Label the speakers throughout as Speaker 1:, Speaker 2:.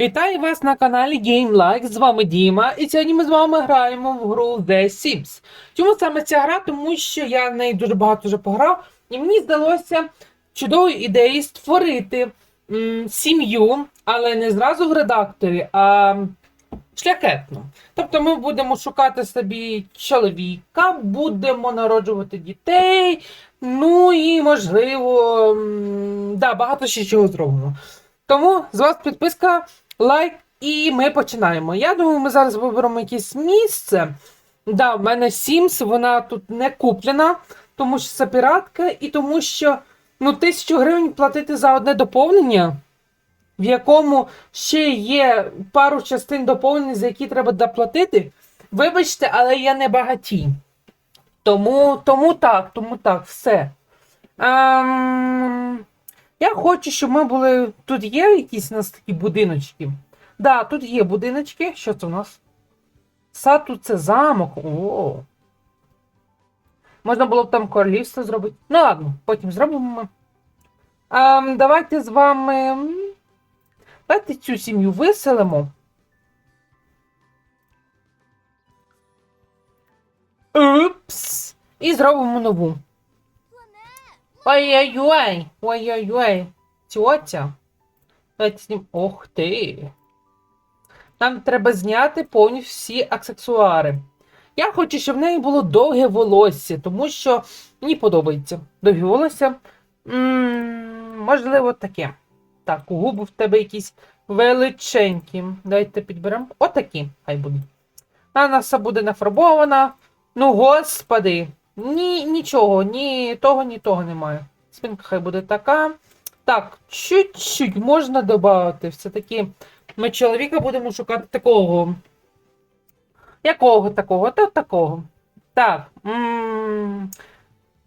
Speaker 1: Вітаю вас на каналі Game Like, з вами Діма, і сьогодні ми з вами граємо в гру The Sims. Чому саме ця гра? Тому що я в неї дуже багато вже пограв, і мені здалося чудовою ідеєю створити сім'ю, але не зразу в редакторі, а шляхетно. Тобто ми будемо шукати собі чоловіка, будемо народжувати дітей, ну і можливо, да, багато ще чого зробимо. Тому з вас підписка, лайк, і ми починаємо. Я думаю, ми зараз виберемо якесь місце. Да, в мене Sims, вона тут не куплена, тому що це піратка, і тому що ну, тисячу гривень платити за одне доповнення, в якому ще є пару частин доповнень, за які треба доплатити. Вибачте, але я не багатій. Тому, тому так, тому так, все. Ем... Я хочу, щоб ми були. Тут є якісь у нас такі будиночки. Да, тут є будиночки. Що це у нас? Сад тут це замок. О. Можна було б там королівство зробити. Ну ладно, потім зробимо. ми. Ем, давайте з вами. Давайте цю сім'ю виселимо. Упс. І зробимо нову. Ой-ой-ой, ой-ой-ой. Тьотя. Ох ти. Нам треба зняти повністю всі аксесуари. Я хочу, щоб в неї було довге волосся, тому що мені подобається. Довге волосся. м можливо, таке. Так, губи в тебе якісь величенькі. Давайте підберемо. Отакі, хай будуть. А нас все буде нафарбована. Ну, господи. Ні, нічого, ні того, ні того немає. Спинка хай буде така. Так, чуть-чуть можна додати. Все-таки ми чоловіка будемо шукати такого. Якого такого? Та такого. Так.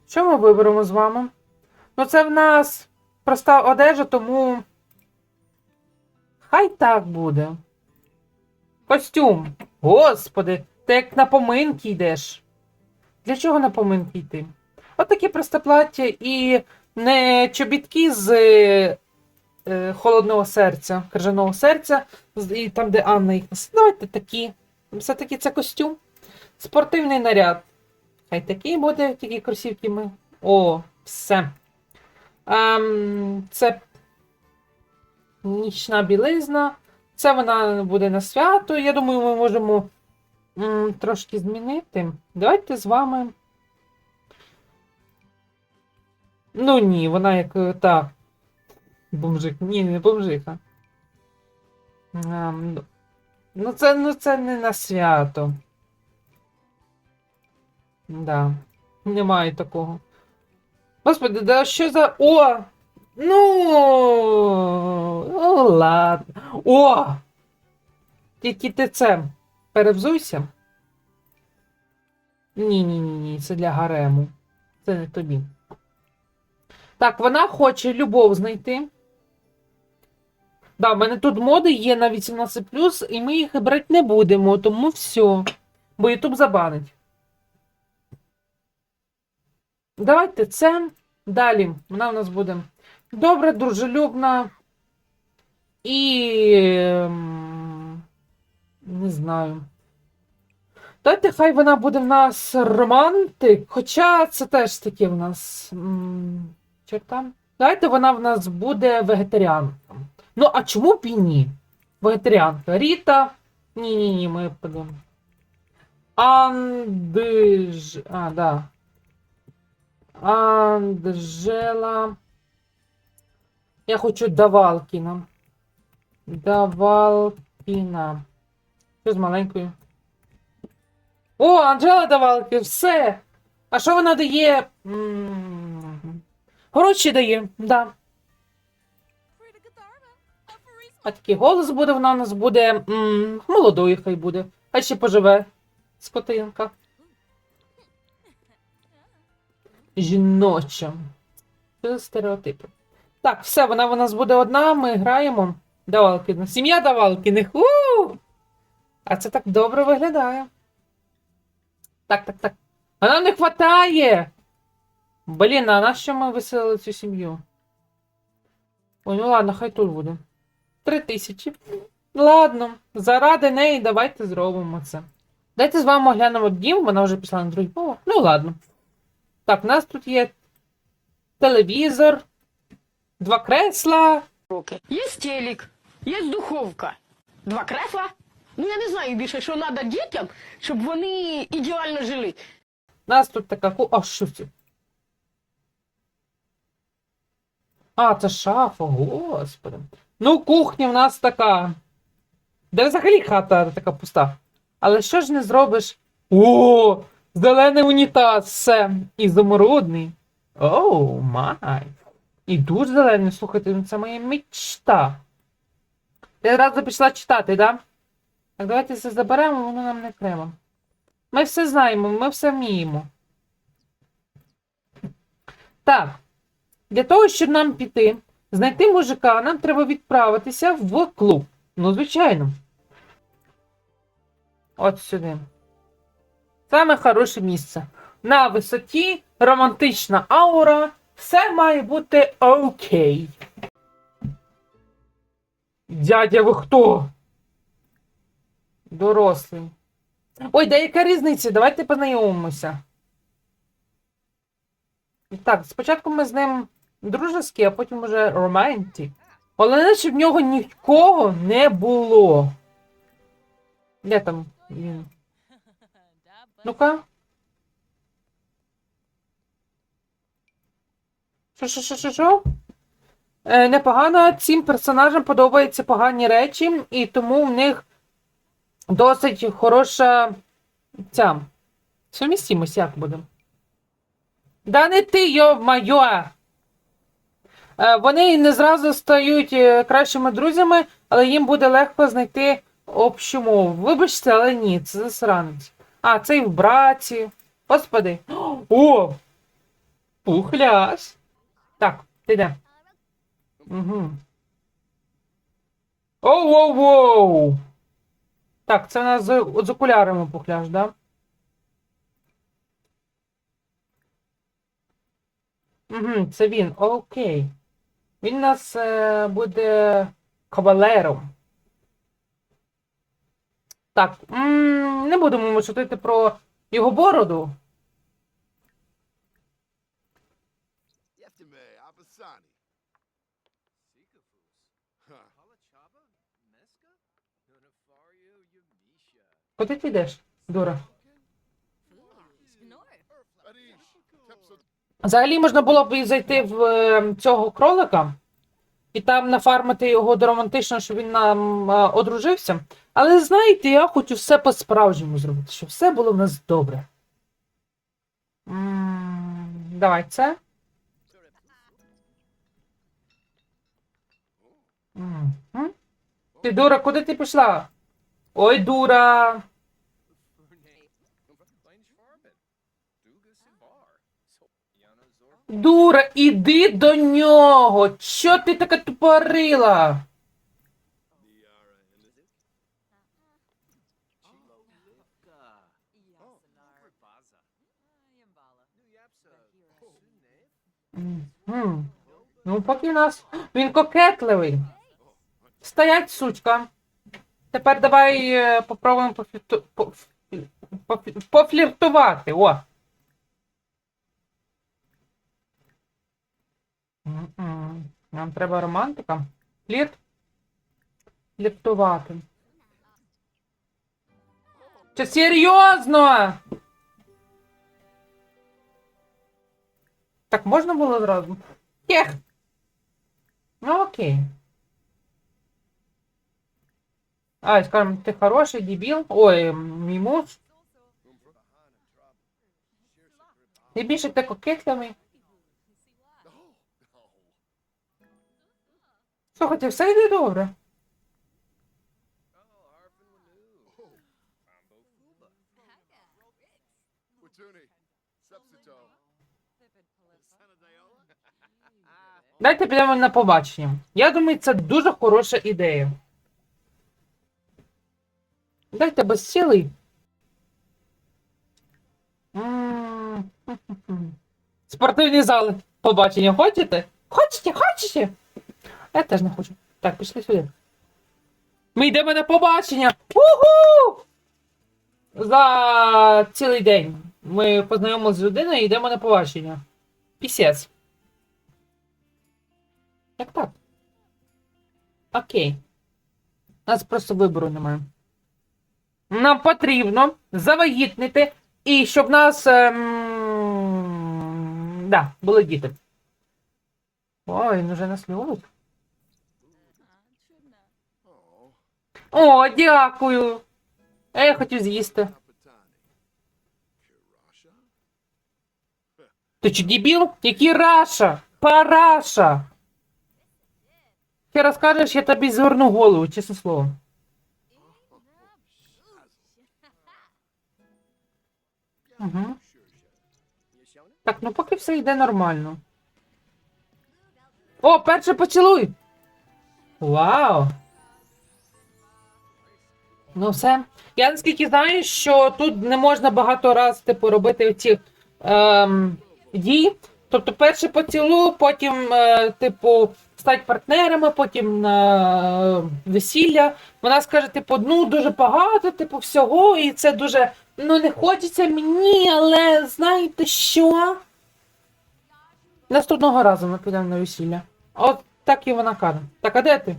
Speaker 1: Що ми виберемо з вами? Ну, це в нас проста одежа, тому. Хай так буде. Костюм. Господи, ти як на поминки йдеш. Для чого на поминки йти? От таке просте плаття і не чобітки з е, холодного серця, крижаного серця, і там, де Анна їх носить. Давайте такі. Все-таки це костюм. Спортивний наряд. Хай такий буде, такі кросівки ми. О, все. Ем, це нічна білизна. Це вона буде на свято. Я думаю, ми можемо трошки змінити. Давайте з вами. Ну ні, вона як е, та. Бомжик. Ні, не бомжиха. Ем, ну- ну, це, ну це не на свято. Да. Немає такого. Господи, да що за. О! Ну. Ну, ладно. О! Тільки ти це. Перевзуйся. Ні, ні, ні, це для гарему. Це не тобі. Так, вона хоче любов знайти. Да, в мене тут моди є на 18, і ми їх брати не будемо, тому все. Бо Ютуб забанить. Давайте це. Далі. Вона у нас буде добра, дружелюбна. І. знаю. Давайте хай вона буде в нас романтик, хоча це теж таке в нас. м, Черта. Давайте вона в нас буде вегетаріанка. Ну, а чому б і ні? Вегетаріанка. Ріта. Ні-ні ні, ми подумаємо. Андж. А, да. Анджела. Я хочу Давалкіна. Давалкіна. Що з маленькою? О, Анджела Давалки, все. А що вона дає? Гроші дає, да. А такий голос буде, вона у нас буде молодою, хай буде. Хай ще поживе. Скотинка. Жіноча. Що стереотипи? Так, все, вона у нас буде одна, ми граємо. Давалкіна. Сім'я Давалкіних. У! А це так добре виглядає. Так, так, так. А нам не хватає. Блін, а на що ми виселили цю сім'ю? Ой, ну ладно, хай тут буде. Три тисячі. Ладно, заради неї давайте зробимо це. Дайте з вами оглянемо дім, вона вже пішла на другий поверх. Ну ладно. Так, у нас тут є телевізор, два кресла.
Speaker 2: Є телек, є духовка, два кресла. Ну я не знаю більше, що треба дітям, щоб вони ідеально жили.
Speaker 1: У нас тут така. А що це? А, це шафа, господи. Ну, кухня в нас така. Де взагалі хата така пуста. Але що ж не зробиш? О! Зелений унітаз, все. І замородний. Оу, май. І дуже зелений, слухайте, ну це моя мечта. Ти одразу пішла читати, да? Так, давайте це заберемо, воно нам не треба. Ми все знаємо, ми все вміємо. Так. Для того, щоб нам піти, знайти мужика, нам треба відправитися в клуб. Ну, звичайно. От сюди. Саме хороше місце. На висоті, романтична аура. Все має бути окей. Дядя, ви хто? Дорослий. Ой, да яка різниця? Давайте познайомимося. Так, спочатку ми з ним дружеські, а потім уже романтик. Головне, щоб в нього нікого не було. Де там він? Ну-ка. Що, що, що, що, що? Е, непогано, цим персонажам подобаються погані речі, і тому в них досить хороша ця. Сумістимость як буде? Да не ти, йо-майо! Е, Вони не зразу стають е, кращими друзями, але їм буде легко знайти общу мову. Вибачте, але ні, це засранець. А, це і в браті. Господи. О! Пухляш. Так, ти де? Угу. Оу-воу-воу! Так, це у нас з, з окулярами пухляш, да? Угу, це він, окей. Він нас е, буде кавалером. Так, м не будемо ми шутити про його бороду. Куди ти йдеш, дура? Взагалі можна було б і зайти в е, цього кролика і там нафармити його до романтично, щоб він нам е, одружився. Але знаєте, я хочу все по-справжньому зробити, щоб все було в нас добре. М, Давай це. Мгм. Ти дура, куди ти пішла? Ой, дура. Дура, іди до нього. Чо ти така тупорила? Ну, поки нас. Він кокетливий. Стоять, сучка. Тепер давай е, попробуємо пофлірту... поф- поф- пофліртувати. О. Нам треба романтика. Флірт. Фліртувати. Чи серйозно? Так можна було зразу? Ех. Ну окей. А, скажем, ты хороший дебіл. Ой, мій муж. Ти більше ти кокетливий. Слухайте, все йде добре. Дайте підемо на побачення. Я думаю, це дуже хороша ідея. Дайте безсілий. М. Спортивні зали. Побачення хочете? Хочете, хочете? Я теж не хочу. Так, пішли сюди. Ми йдемо на побачення! Уху! За цілий день. Ми познайомилися з людиною і йдемо на побачення. Пісець. Як так? Окей. У нас просто вибору немає. Нам потрібно завагітнити і щоб нас. Ем... Да, були діти. Ой, він уже нас любить. О, дякую. Я хотів з'їсти. Ти чи дебіл? Який Раша? Параша. Ти розкажеш, я тобі зверну голову, чесне слово. Угу. Так, ну поки все йде нормально. О, перше поцілуй! Вау! Ну все. Я наскільки знаю, що тут не можна багато раз, типу, робити ці ем, дії. Тобто, перше поцілуй, потім, е, типу, стать партнерами, потім е, весілля. Вона скаже, типу, ну дуже багато, типу, всього, і це дуже. Ну, не хочеться мені, але знаєте що? Наступного разу ми підемо на весілля. От так і вона каже. Так, а де ти?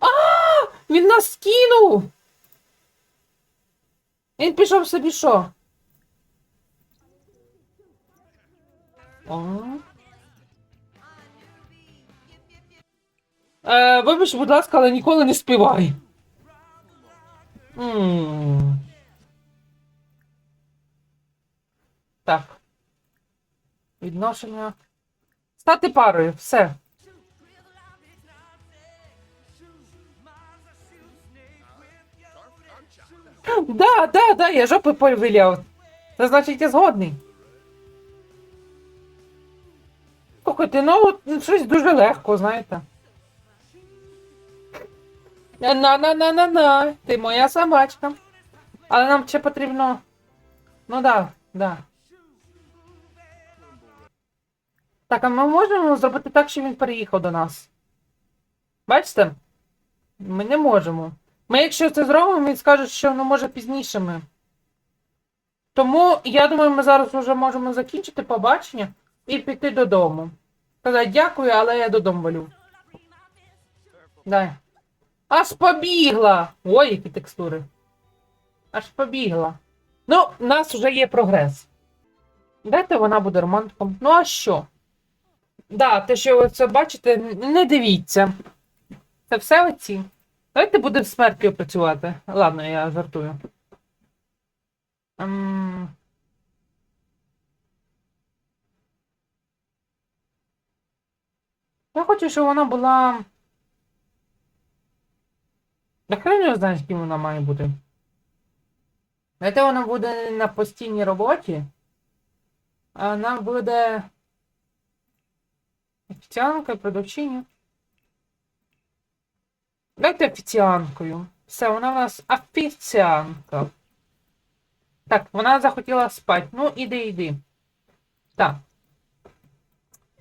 Speaker 1: А! Він нас скинув! Він пішов собі що? Е, вибач, будь ласка, але ніколи не співай. М. Так. Відношення. Стати парою, все. Да, да, да, я жопи повиляв. Це значить я згодний. Слухайте, ну от щось дуже легко, знаєте. На-на-на-на-на, ти моя собачка. Але нам ще потрібно. Ну да, да. Так, а ми можемо зробити так, щоб він переїхав до нас. Бачите? Ми не можемо. Ми, якщо це зробимо, він скаже, що ну може пізніше ми. Тому я думаю, ми зараз вже можемо закінчити побачення і піти додому. Сказати дякую, але я додому валю. Дай. Аж побігла! Ой, які текстури. Аж побігла. Ну, у нас вже є прогрес. Дайте вона буде романтиком. Ну, а що? Да, те, що ви це бачите, не дивіться. Це все оці. Давайте будемо з смертю працювати. Ладно, я жартую. Ем... Я хочу, щоб вона була. Да хрен його знає, з ким вона має бути. Знаєте, вона буде на постійній роботі. А вона буде. Офіціанка, продавчиня. Дайте офіціанкою. Все, вона в нас офіціанка. Так, вона захотіла спати. Ну, іди, іди. Так.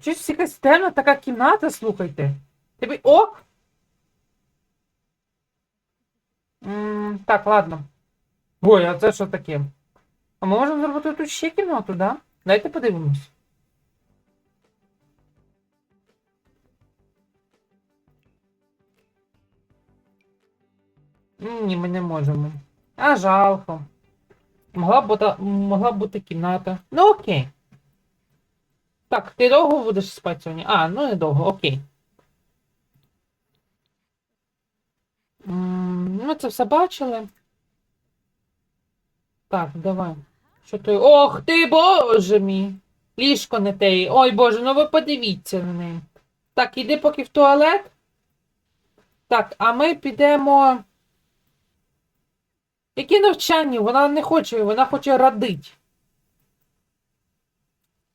Speaker 1: Щось якась темна така кімната, слухайте. Тобі ок? Так, ладно. Ой, а це що таке? А ми можемо зробити тут ще кімнату, да? Дайте подивимось. Ні, ми не можемо. А жалко. Могла б бути, могла б бути кімната. Ну окей. Так, ти довго будеш спати сьогодні? А, ну не довго, окей. Ми це все бачили. Так, давай. Що ти. Ох ти, боже мій! Ліжко не те. Ой боже, ну ви подивіться на неї. Так, іди поки в туалет. Так, а ми підемо. Які навчання? Вона не хоче, вона хоче родить.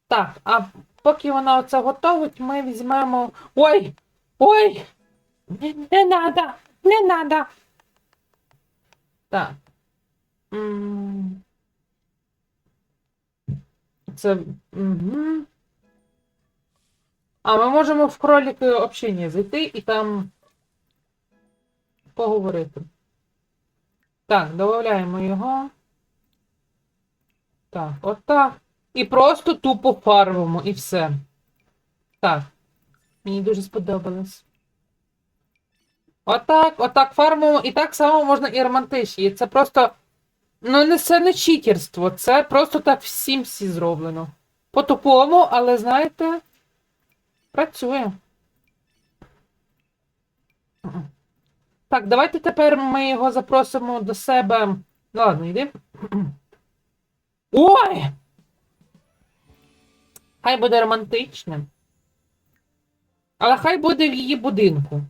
Speaker 1: Так, а поки вона оце готовить, ми візьмемо. Ой! Ой! Не, надо! Не надо! Так. Це. Угу. А ми можемо в кролики общення зайти і там. поговорити. Так, додаємо його. Так, отак. І просто тупо фарбимо, і все. Так. Мені дуже сподобалось. Отак, отак фармимо, і так само можна і романтичні. Це просто. Ну, не це не читерство, це просто так всім всі зроблено. По-тупому, але знаєте, працює. Так, давайте тепер ми його запросимо до себе. Ну, ладно, йди. Ой! Хай буде романтичним. Але хай буде в її будинку.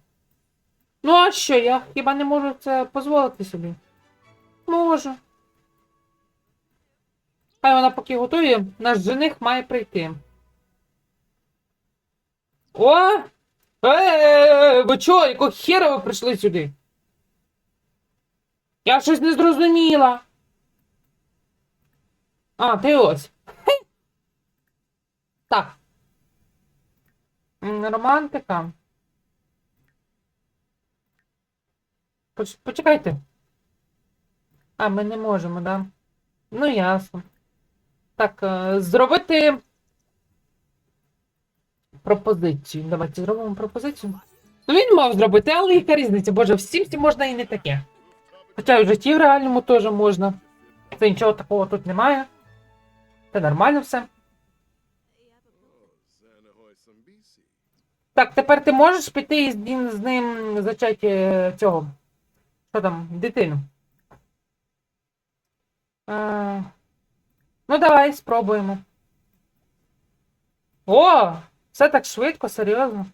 Speaker 1: Ну, а що, я хіба не можу це дозволити собі? Можу. Хай вона поки готує, наш жених має прийти. О! Е, ви чого, якого хера ви прийшли сюди? Я щось не зрозуміла. А, ти ось. Так. Романтика. Поч- Почекайте. А, ми не можемо, да? Ну, ясно. Так, е, зробити пропозицію. Давайте зробимо пропозицію. Ну, він мав зробити, але яка різниця? Боже, всім всім можна і не таке. Хоча в житті в реальному теж можна. Це нічого такого тут немає. Це нормально все. Так, тепер ти можеш піти і з ним, з ним зачати е, цього. Що там, дитину. Е, ну, давай, спробуємо. О! Все так швидко, серйозно.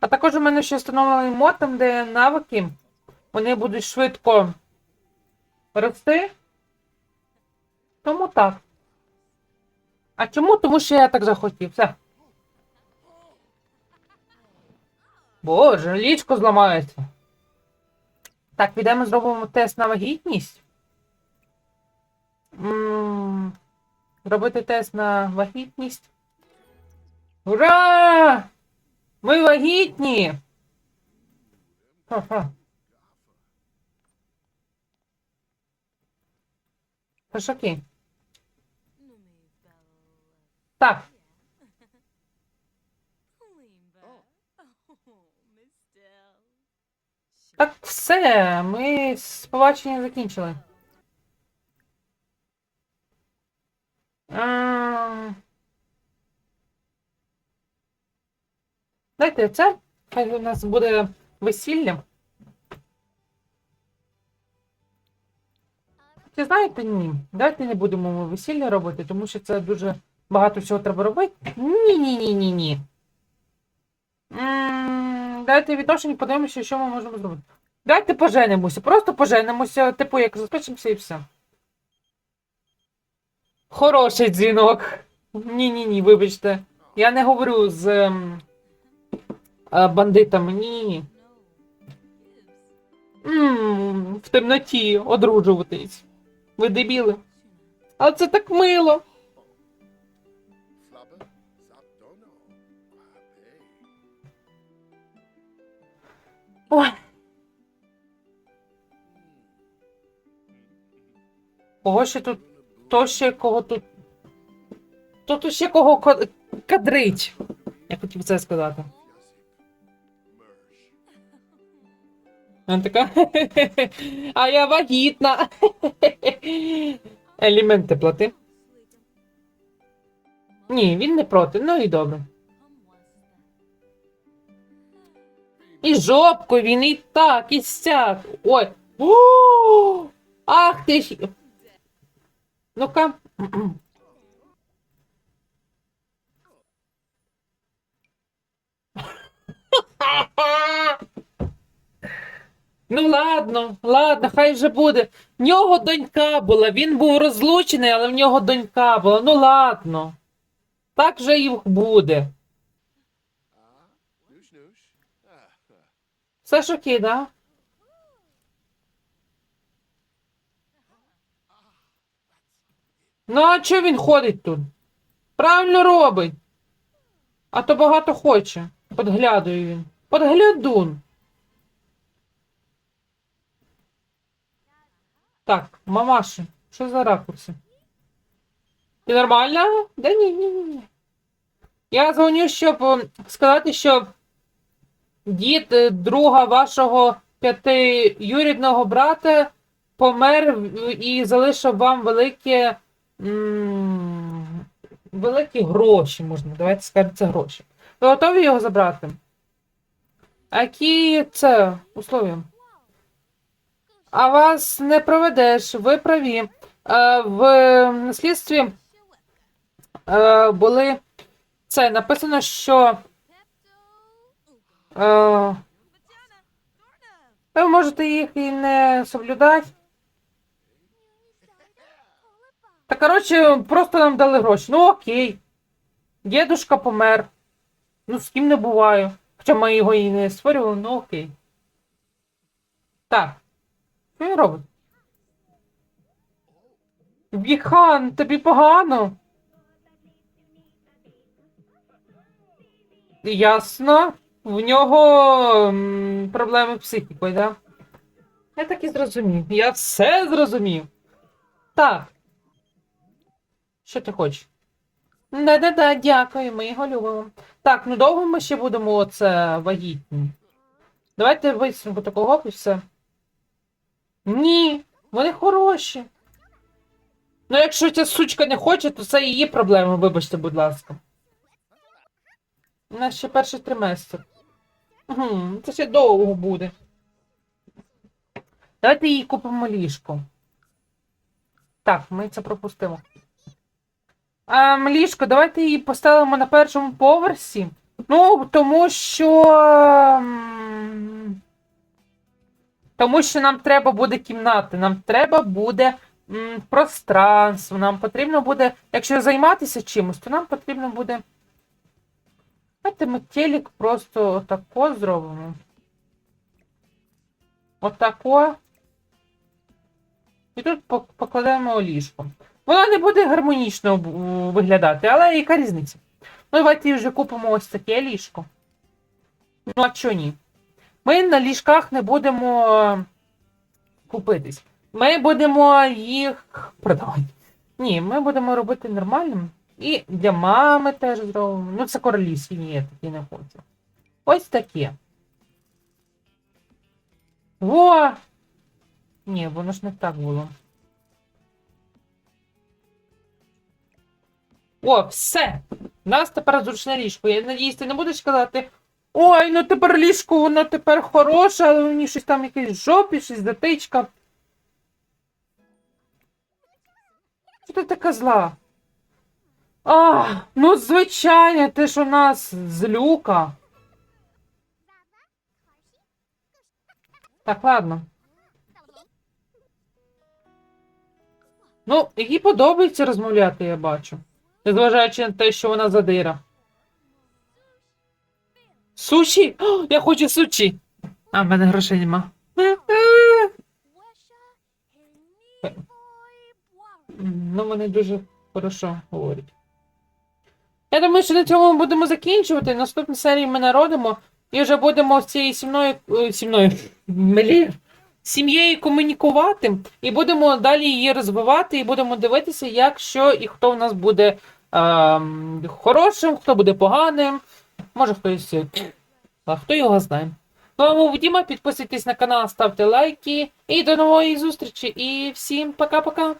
Speaker 1: А також у мене ще встановлений мод, там, де навики, вони будуть швидко рости. Тому так. А чому? Тому що я так захотів. Все. Боже, ліжко зламається. Так, підемо зробимо тест на вагітність. М, Зробити тест на вагітність. Ура! Ми вагітні! Та ж окей. Так, так все, ми з побачення закінчили. А... Дайте це. Хай у нас буде весілля. Чи знаєте, ні. Давайте не будемо ми весілля робити, тому що це дуже багато всього треба робити. Ні-ні-ні-ні-ні. Дайте відношення, подивимося, що ми можемо зробити. Давайте поженимося, просто поженимося, типу, як заспечимося і все. Хороший дзвінок. Ні-ні-ні, вибачте. Я не говорю з ем, е, бандитами. Ні. М, В темноті одружуватись. Ви дебіли. Але це так мило. Ой. Кого ще тут? То ще кого тут? То тут ще кого кадрить. Я хотів це сказати. Вона така. А я вагітна. Еліменти плати. Ні, він не проти. Ну і добре. І жопку він і так, і сяк. Ой. О! Ах ти ж. Ну-ка. Ну ладно, ладно, хай вже буде. В нього донька була, він був розлучений, але в нього донька була. Ну ладно. Так же і буде. Все ж окей, да? Ну, а чого він ходить тут? Правильно робить. А то багато хоче. Подглядує він. Подглядун. Так, мамаші, що за ракурси? Ти нормально? Да ні, ні, ні. Я дзвоню, щоб сказати, щоб дід е, друга вашого п'ятиюрідного брата помер і залишив вам великі, великі гроші, можна, давайте скажемо, це гроші. Ви готові його забрати? Які це условия? А вас не проведеш, ви праві. Е, В наслідстві е, були це написано, що ви можете їх і не соблюдати. Та коротше, просто нам дали гроші. Ну окей. Дідушка помер. Ну, з ким не буваю. Хоча ми його і не створювали, ну окей. Так. Що він робить? Віхан, тобі погано? Ясно. В нього проблеми з психікою, да? Я так і зрозумів. Я все зрозумів. Так. Що ти хочеш? Да-да-да, дякую, ми його любимо. Так, ну довго ми ще будемо оце вагітні. Давайте висунемо такого і все. Ні, вони хороші. Ну, якщо ця сучка не хоче, то це її проблема, вибачте, будь ласка. У нас ще перший триместр. Це ще довго буде. Давайте їй купимо ліжко. Так, ми це пропустимо. А, ліжко, давайте її поставимо на першому поверсі. Ну, тому що. Тому що нам треба буде кімнати, нам треба буде м, пространство, нам потрібно буде, якщо займатися чимось, то нам потрібно буде. Давайте ми телек просто отако зробимо. Отако. І тут пок- покладемо ліжко. Вона не буде гармонічно виглядати, але яка різниця? Ну, давайте вже купимо ось таке ліжко. Ну, а чого ні? Ми на ліжках не будемо е, купитись. Ми будемо їх продавати. Ні, ми будемо робити нормальним. І для мами теж зробимо. Ну, це королівські, ні, я такі не хочу. Ось таке. Во! Ні, воно ж не так було. О, все! У нас тепер зручне ліжко. Я надіюсь, ти не будеш казати. Ой, ну тепер ліжко, воно тепер хороше, але мені щось там якесь жопі, щось затичка. Що ти така зла? А, ну звичайно, ти ж у нас злюка. Так, ладно. Ну, їй подобається розмовляти, я бачу. Незважаючи на те, що вона задира. Суші? О, я хочу суші. А, в мене грошей нема. Ну, вони дуже хорошо говорять. Я думаю, що на цьому ми будемо закінчувати. Наступній серії ми народимо і вже будемо з цією сімною, е, сімною, млі, сім'єю комунікувати, і будемо далі її розвивати, і будемо дивитися, як що і хто в нас буде ем, хорошим, хто буде поганим. Може хтось. е, А хто його знає. Ну, а підписуйтесь на канал, ставте лайки. І до нової зустрічі. І всім пока-пока.